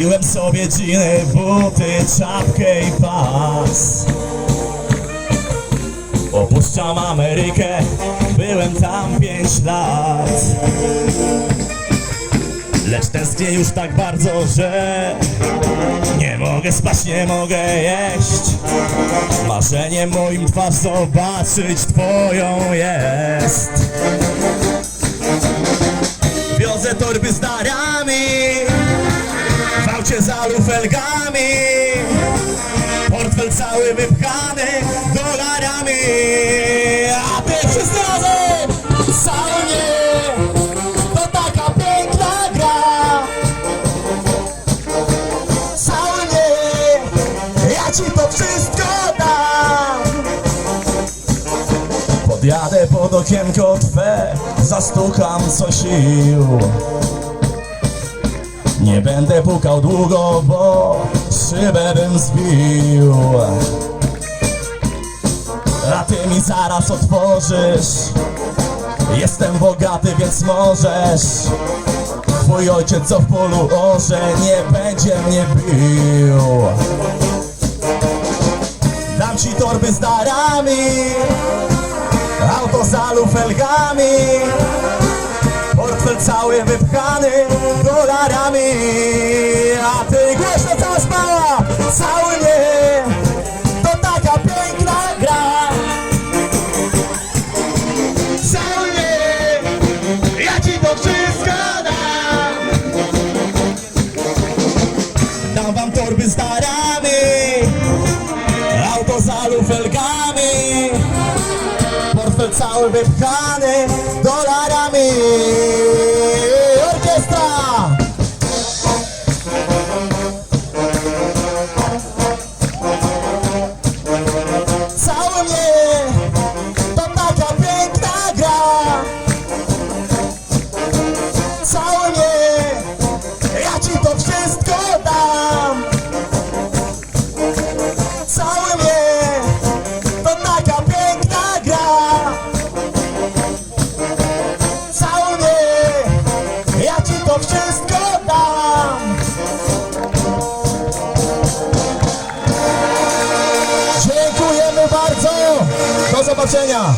Kupiłem sobie dżiny, buty, czapkę i pas. Opuszczam Amerykę, byłem tam pięć lat. Lecz tęsknię już tak bardzo, że Nie mogę spać, nie mogę jeść. Marzeniem moim twarz zobaczyć twoją jest. Wiozę torby z darami Aucie za lufelgami Portfel cały wypchany dolarami. A razem Cały mnie. To taka piękna gra. Cały mnie. Ja ci to wszystko dam. Podjadę pod okienko twe Zastukam co sił Nie będę pukał długo, bo szybę bym zbił. A ty mi zaraz otworzysz. Jestem bogaty, więc możesz. Twój ojciec co w polu orze Nie będzie mnie bił. Dam ci torby z darami Auto za lufelgami Portfel cały wypchany dolarami A ty głośno cała spała Cały mnie To taka piękna gra. Cały mnie Ja ci to wszystko dam. Dam wam torby z darami Auto za lufelgami Portfel cały wypchany dolarami Do zobaczenia